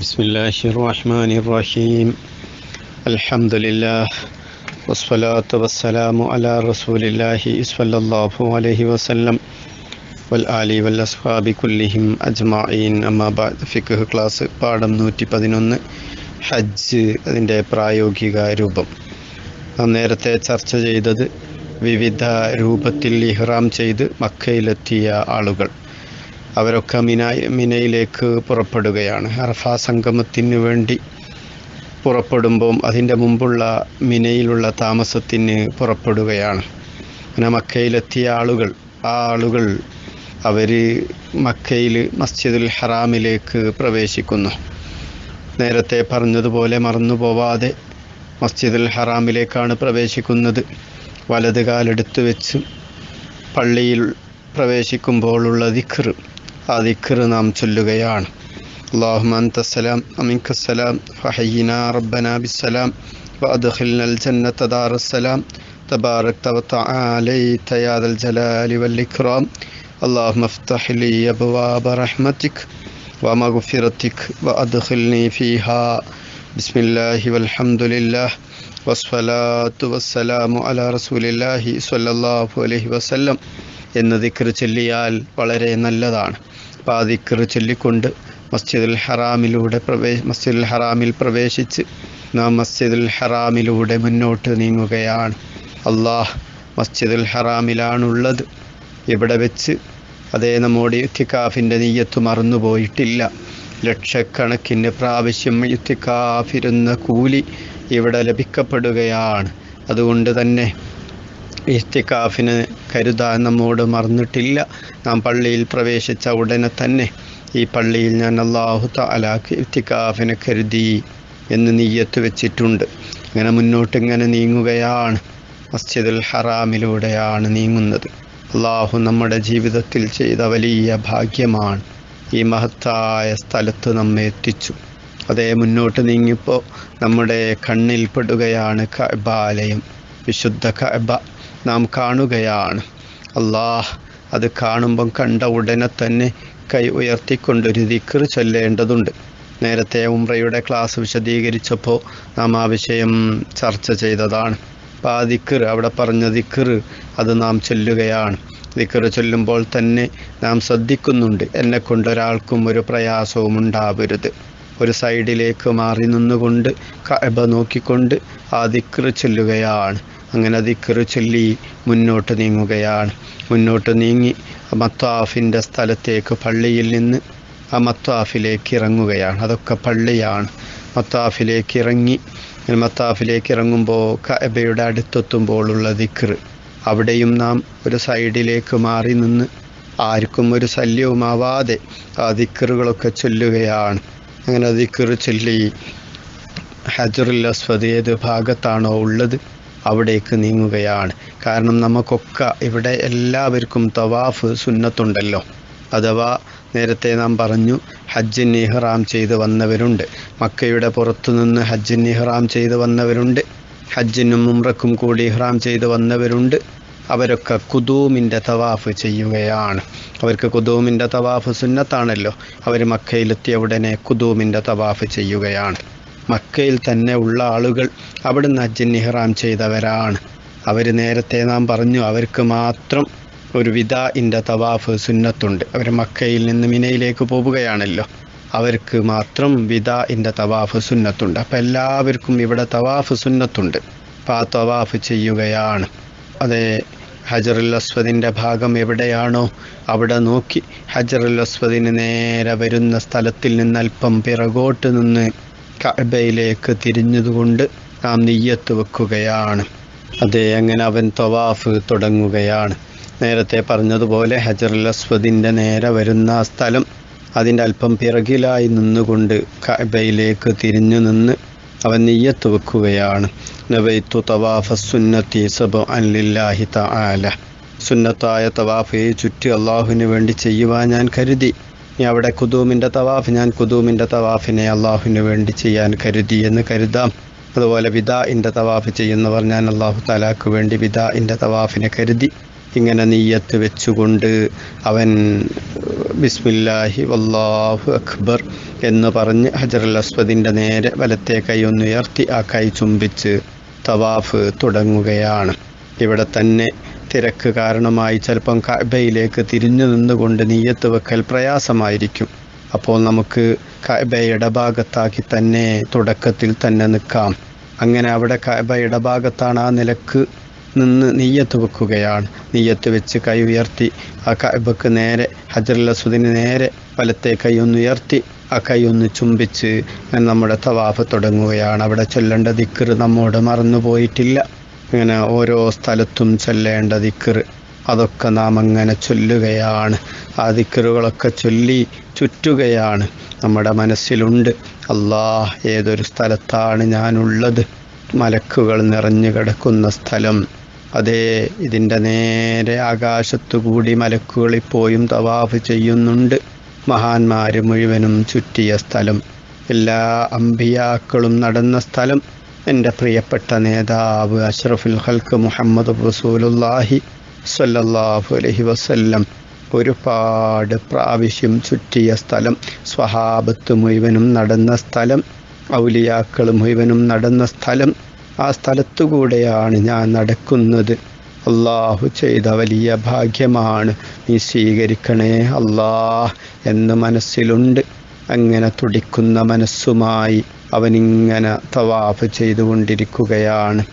بسم الله الرحمن الرحيم الحمد لله والصلاة والسلام على رسول الله صلى الله عليه وسلم والآل والأصحاب كلهم أجمعين أما بعد ഫിഖ് class പാഠം നൂറ്റി പതിനൊന്ന് ഹജ്ജ് അതിൻ്റെ പ്രായോഗിക രൂപം നാം നേരത്തെ ചർച്ച ചെയ്തത് വിവിധ രൂപത്തിൽ ഇഹ്റാം ചെയ്ത് മക്കയിലെത്തിയ ആളുകൾ അവരൊക്കെ മിന മിനയിലേക്ക് പുറപ്പെടുകയാണ്. അറഫ സംഗമത്തിന് വേണ്ടി പുറപ്പെടുമ്പം അതിന്റെ മുമ്പുള്ള മിനയിലുള്ള താമസത്തിന് പുറപ്പെടുകയാണ്. അങ്ങനെ മക്കയിലെത്തിയ ആളുകൾ ആ ആളുകൾ അവർ മക്കയിൽ മസ്ജിദുൽ ഹറാമിലേക്ക് പ്രവേശിക്കുന്നു. നേരത്തെ പറഞ്ഞതുപോലെ മറന്നു പോവാതെ മസ്ജിദുൽ ഹറാമിലേക്കാണ് പ്രവേശിക്കുന്നത്. വലത് കാലെടുത്ത് വെച്ച് പള്ളിയിൽ പ്രവേശിക്കുമ്പോഴുള്ള ദിഖർ ആ ദിഖർ നാം ചൊല്ലുകയാണ് اللهم أنت السلام ومنك السلام فحينا ربنا بالسلام وأدخلنا الجنة دار السلام تباركت وتعاليت يا ذا الجلال والإكرام اللهم افتح لي أبواب رحمتك ومغفرتك وأدخلني فيها بسم الله والحمد لله والصلاة والسلام على رسول الله صلى الله عليه وسلم എന്ന് ദിക്ർ ചൊല്ലിയാൽ വളരെ നല്ലതാണ്. അപ്പോൾ ആ ദിക്ർ ചൊല്ലിക്കൊണ്ട് മസ്ജിദുൽ ഹറാമിലൂടെ പ്രവേശ മസ്ജിദുൽ ഹറാമിൽ പ്രവേശിച്ച് നാം മസ്ജിദുൽ ഹറാമിലൂടെ മുന്നോട്ട് നീങ്ങുകയാണ്. അള്ളാഹ് മസ്ജിദുൽ ഹറാമിലാണുള്ളത്. ഇവിടെ വെച്ച് അതേ നമ്മുടെ യുത്തിക്കാഫിന്റെ നെയ്യത്ത് മറന്നുപോയിട്ടില്ല ലക്ഷക്കണക്കിന് പ്രാവശ്യം യുത്തിക്കാഫിരുന്ന കൂലി ഇവിടെ ലഭിക്കപ്പെടുകയാണ്. അതുകൊണ്ട് തന്നെ ഇസ്തിക്കാഫിന് കരുതാൻ നമ്മോട് മറന്നിട്ടില്ല. നാം പള്ളിയിൽ പ്രവേശിച്ച ഉടനെ തന്നെ ഈ പള്ളിയിൽ ഞാൻ അള്ളാഹു താലാക്ക് ഇത്തിക്കാഫിനെ കരുതി എന്ന് നീയത്ത് വെച്ചിട്ടുണ്ട്. അങ്ങനെ മുന്നോട്ട് ഇങ്ങനെ നീങ്ങുകയാണ്. മസ്ജിദുൽ ഹറാമിലൂടെയാണ് നീങ്ങുന്നത്. അള്ളാഹു നമ്മുടെ ജീവിതത്തിൽ ചെയ്ത വലിയ ഭാഗ്യമാണ്. ഈ മഹത്തായ സ്ഥലത്ത് നമ്മെ എത്തിച്ചു. അതേ മുന്നോട്ട് നീങ്ങിപ്പോൾ നമ്മുടെ കണ്ണിൽ പെടുകയാണ് കഅബാലയം വിശുദ്ധ കഅബ. നാം കാണുകയാണ്. അള്ളാഹ് അത് കാണുമ്പം കണ്ട ഉടനെ തന്നെ കൈ ഉയർത്തിക്കൊണ്ടൊരു ദിക്കർ ചൊല്ലേണ്ടതുണ്ട്. നേരത്തെ ഉംറയുടെ ക്ലാസ് വിശദീകരിച്ചപ്പോൾ നാം ആ വിഷയം ചർച്ച ചെയ്തതാണ്. അപ്പോൾ ആ ദിക്കർ അവിടെ പറഞ്ഞ ദിക്കർ അത് നാം ചൊല്ലുകയാണ്. ദിക്കർ ചൊല്ലുമ്പോൾ തന്നെ നാം ശ്രദ്ധിക്കുന്നുണ്ട് എന്നെ കൊണ്ടൊരാൾക്കും ഒരു പ്രയാസവും ഉണ്ടാവരുത്. ഒരു സൈഡിലേക്ക് മാറി നിന്നുകൊണ്ട് കഅബ നോക്കിക്കൊണ്ട് ആ ദിക്കർ ചൊല്ലുകയാണ്. അങ്ങനെ ദിക്കറ് ചൊല്ലി മുന്നോട്ട് നീങ്ങുകയാണ്. മുന്നോട്ട് നീങ്ങി മത്വാഫിന്റെ സ്ഥലത്തേക്ക് പള്ളിയിൽ നിന്ന് ആ മത്വാഫിലേക്ക് ഇറങ്ങുകയാണ്. അതൊക്കെ പള്ളിയാണ്. മത്താഫിലേക്ക് ഇറങ്ങി മത്താഫിലേക്ക് ഇറങ്ങുമ്പോൾ കഅബയുടെ അടുത്തെത്തുമ്പോഴുള്ള ദിക്ർ. അവിടെയും നാം ഒരു സൈഡിലേക്ക് മാറി നിന്ന് ആർക്കും ഒരു ശല്യവുമാവാതെ ആ ദിക്കറുകളൊക്കെ ചൊല്ലുകയാണ്. അങ്ങനെ ദിക്കർ ചൊല്ലി ഹജറുൽ അസ്വദ് ഏത് ഭാഗത്താണോ ഉള്ളത് അവിടേക്ക് നീങ്ങുകയാണ്. കാരണം നമുക്കൊക്കെ ഇവിടെ എല്ലാവർക്കും തവാഫ് സുന്നത്തുണ്ടല്ലോ. അഥവാ നേരത്തെ നാം പറഞ്ഞു ഹജ്ജിൻ ഇഹ്റാം ചെയ്ത് വന്നവരുണ്ട്. മക്കയുടെ പുറത്തുനിന്ന് ഹജ്ജിൻ ഇഹ്റാം ചെയ്ത് വന്നവരുണ്ട്. ഹജ്ജിനും ഉംറക്കും കൂടി ഇഹ്റാം ചെയ്ത് വന്നവരുണ്ട്. അവരൊക്കെ കുതൂമിന്റെ തവാഫ് ചെയ്യുകയാണ്. അവർക്ക് കുതൂമിന്റെ തവാഫ് സുന്നത്താണല്ലോ. അവർ മക്കയിലെത്തിയ ഉടനെ കുതൂമിന്റെ തവാഫ് ചെയ്യുകയാണ്. മക്കയിൽ തന്നെ ഉള്ള ആളുകൾ അവിടുന്ന് ഹജ്ജിൻ ഇഹ്റാം ചെയ്തവരാണ്. അവർ നേരത്തെ നാം പറഞ്ഞു അവർക്ക് മാത്രം ഒരു വിദാഇന്റെ തവാഫ് സുന്നത്തുണ്ട്. അവർ മക്കയിൽ നിന്ന് മിനയിലേക്ക് പോവുകയാണല്ലോ. അവർക്ക് മാത്രം വിദാഇന്റെ തവാഫ് സുന്നത്തുണ്ട്. അപ്പം എല്ലാവർക്കും ഇവിടെ തവാഫ് സുന്നത്തുണ്ട്. അപ്പം ആ തവാഫ് ചെയ്യുകയാണ്. അതേ ഹജറുൽ അസ്വദിന്റെ ഭാഗം എവിടെയാണോ അവിടെ നോക്കി ഹജറുൽ അസ്വദിന് നേരെ വരുന്ന സ്ഥലത്തിൽ നിന്ന് അല്പം പിറകോട്ട് നിന്ന് കഅബയിലേക്ക് തിരിഞ്ഞതുകൊണ്ട് നാം നെയ്യത്ത് വെക്കുകയാണ്. അതെ അങ്ങനെ അവൻ തവാഫ് തുടങ്ങുകയാണ്. നേരത്തെ പറഞ്ഞതുപോലെ ഹജറുൽ അസ്വദിന്റെ നേരെ വരുന്ന സ്ഥലം അതിന്റെ അല്പം പിറകിലായി നിന്നുകൊണ്ട് കഅബയിലേക്ക് തിരിഞ്ഞു നിന്ന് അവൻ നെയ്യത്ത് വെക്കുകയാണ്. നവൈത്തു തവാഫ സുന്നത്തി സബ അൻലില്ലാഹി തആല. സുന്നത്തായ തവാഫയെ ചുറ്റി അള്ളാഹുവിന് വേണ്ടി ചെയ്യുവാൻ ഞാൻ കരുതി. അവിടെ കുതൂമിന്റെ തവാഫ് ഞാൻ കുതൂമിന്റെ തവാഫിനെ അള്ളാഹുവിന് വേണ്ടി ചെയ്യാൻ കരുതി എന്ന് കരുതാം. അതുപോലെ വിദാഇന്റെ തവാഫ് ചെയ്യുന്നവർ ഞാൻ അള്ളാഹു താലാക്ക് വേണ്ടി വിദാഇന്റെ തവാഫിനെ കരുതി. ഇങ്ങനെ നീയത്ത് വെച്ചുകൊണ്ട് അവൻ ബിസ്മില്ലാഹി വല്ലാഹു അക്ബർ എന്ന് പറഞ്ഞ് ഹജറുൽ അസ്വദിന്റെ നേരെ വലത്തെ കൈ ഒന്ന് ഉയർത്തി ആ കൈ ചുംബിച്ച് തവാഫ് തുടങ്ങുകയാണ്. ഇവിടെ തന്നെ തിരക്ക് കാരണമായി ചിലപ്പം കഅബയിലേക്ക് തിരിഞ്ഞു നിന്നുകൊണ്ട് നീയത്ത് വെക്കൽ പ്രയാസമായിരിക്കും. അപ്പോൾ നമുക്ക് കഅബ ഇടഭാഗത്താക്കി തന്നെ തുടക്കത്തിൽ തന്നെ നിൽക്കാം. അങ്ങനെ അവിടെ കഅബ ഇടഭാഗത്താണ് ആ നിലയ്ക്ക് നിന്ന് നെയ്യത്ത് വെക്കുകയാണ്. നെയ്യത്ത് വെച്ച് കൈ ഉയർത്തി ആ കഅബക്ക് നേരെ ഹജറുൽ നേരെ വലത്തെ കൈ ഒന്ന് ഉയർത്തി ആ കൈ ഒന്ന് ചുംബിച്ച് നമ്മുടെ തവാഫ് തുടങ്ങുകയാണ്. അവിടെ ചൊല്ലേണ്ട ദിക്കർ നമ്മോട് മറന്നുപോയിട്ടില്ല. ഇങ്ങനെ ഓരോ സ്ഥലത്തും ചൊല്ലേണ്ട ദിക്കർ അതൊക്കെ നാം അങ്ങനെ ചൊല്ലുകയാണ്. ആ ദിക്കറുകളൊക്കെ ചൊല്ലി ചുറ്റുകയാണ്. നമ്മുടെ മനസ്സിലുണ്ട്. അള്ളാഹ് ഏതൊരു സ്ഥലത്താണ് ഞാനുള്ളത്? മലക്കുകൾ നിറഞ്ഞു കിടക്കുന്ന സ്ഥലം. അതേ ഇതിന്റെ നേരെ ആകാശത്തു കൂടി മലക്കുകൾ തവാഫ് ചെയ്യുന്നുണ്ട്. മഹാന്മാർ മുഴുവനും ചുറ്റിയ സ്ഥലം. എല്ലാ അമ്പിയാക്കളും നടന്ന സ്ഥലം. എന്റെ പ്രിയപ്പെട്ട നേതാവ് അഷ്റഫുൽ ഹൽക്ക് മുഹമ്മദ് റസൂലുല്ലാഹി സല്ലല്ലാഹു അലൈഹി വസല്ലം ഒരുപാട് പ്രാവശ്യം ചുറ്റിയ സ്ഥലം സ്വഹാബത്ത് മുഴുവനും നടന്ന സ്ഥലം ഔലിയാക്കൾ മുഴുവനും നടന്ന സ്ഥലം ആ സ്ഥലത്തുകൂടെയാണ് ഞാൻ നടക്കുന്നത്. അള്ളാഹു ചെയ്ത വലിയ ഭാഗ്യമാണ്. നീ സ്വീകരിക്കണേ അല്ലാഹ് എന്ന് മനസ്സിലുണ്ട്. അങ്ങനെ തുടിക്കുന്ന മനസ്സുമായി അവനിങ്ങനെ തവാഫ് ചെയ്തുകൊണ്ടിരിക്കുകയാണ്.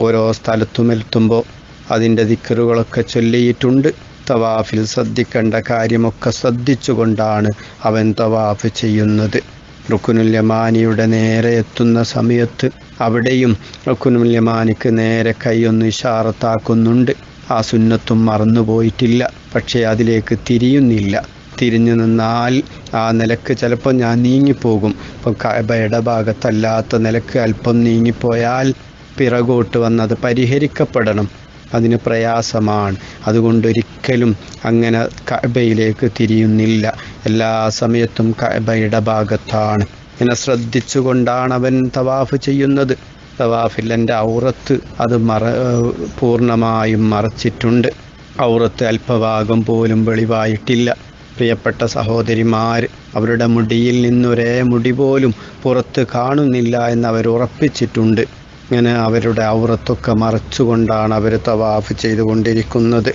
ഓരോ സ്ഥലത്തും എത്തുമ്പോൾ അതിന്റെ ദിക്കറുകളൊക്കെ ചൊല്ലിയിട്ടുണ്ട്. തവാഫിൽ ശ്രദ്ധിക്കേണ്ട കാര്യമൊക്കെ ശ്രദ്ധിച്ചുകൊണ്ടാണ് അവൻ തവാഫ് ചെയ്യുന്നത്. റുക്കുനുല്യമാനിയുടെ നേരെ എത്തുന്ന സമയത്ത് അവിടെയും റുക്കുനുല്യമാനിക്ക് നേരെ കൈയൊന്ന് ഇഷാറത്താക്കുന്നുണ്ട്. ആ സുന്നത്തും മറന്നുപോയിട്ടില്ല. പക്ഷേ അതിലേക്ക് തിരിയുന്നില്ല. തിരിഞ്ഞു നിന്നാൽ ആ നിലയ്ക്ക് ചിലപ്പോൾ ഞാൻ നീങ്ങിപ്പോകും. ഇപ്പം കഅബ ഭാഗത്തല്ലാത്ത നിലയ്ക്ക് അല്പം നീങ്ങിപ്പോയാൽ പിറകോട്ട് വന്നത് പരിഹരിക്കപ്പെടണം. അതിന് പ്രയാസമാണ്. അതുകൊണ്ടൊരിക്കലും അങ്ങനെ കഅബയിലേക്ക് തിരിയുന്നില്ല. എല്ലാ സമയത്തും കഅബ ഭാഗത്താണ് ഇങ്ങനെ ശ്രദ്ധിച്ചുകൊണ്ടാണ് അവൻ തവാഫ് ചെയ്യുന്നത്. തവാഫിൽ എന്റെ ഔറത്ത് അത് മറ പൂർണമായും മറച്ചിട്ടുണ്ട്. ഔറത്ത് അല്പഭാഗം പോലും വെളിവായിട്ടില്ല. പ്രിയപ്പെട്ട സഹോദരിമാർ അവരുടെ മുടിയിൽ നിന്നൊരേ മുടി പോലും പുറത്ത് കാണുന്നില്ല എന്ന് അവർ ഉറപ്പിച്ചിട്ടുണ്ട്. ഇങ്ങനെ അവരുടെ ഔറത്തൊക്കെ മറച്ചുകൊണ്ടാണ് അവർ തവാഫ് ചെയ്തുകൊണ്ടിരിക്കുന്നത്.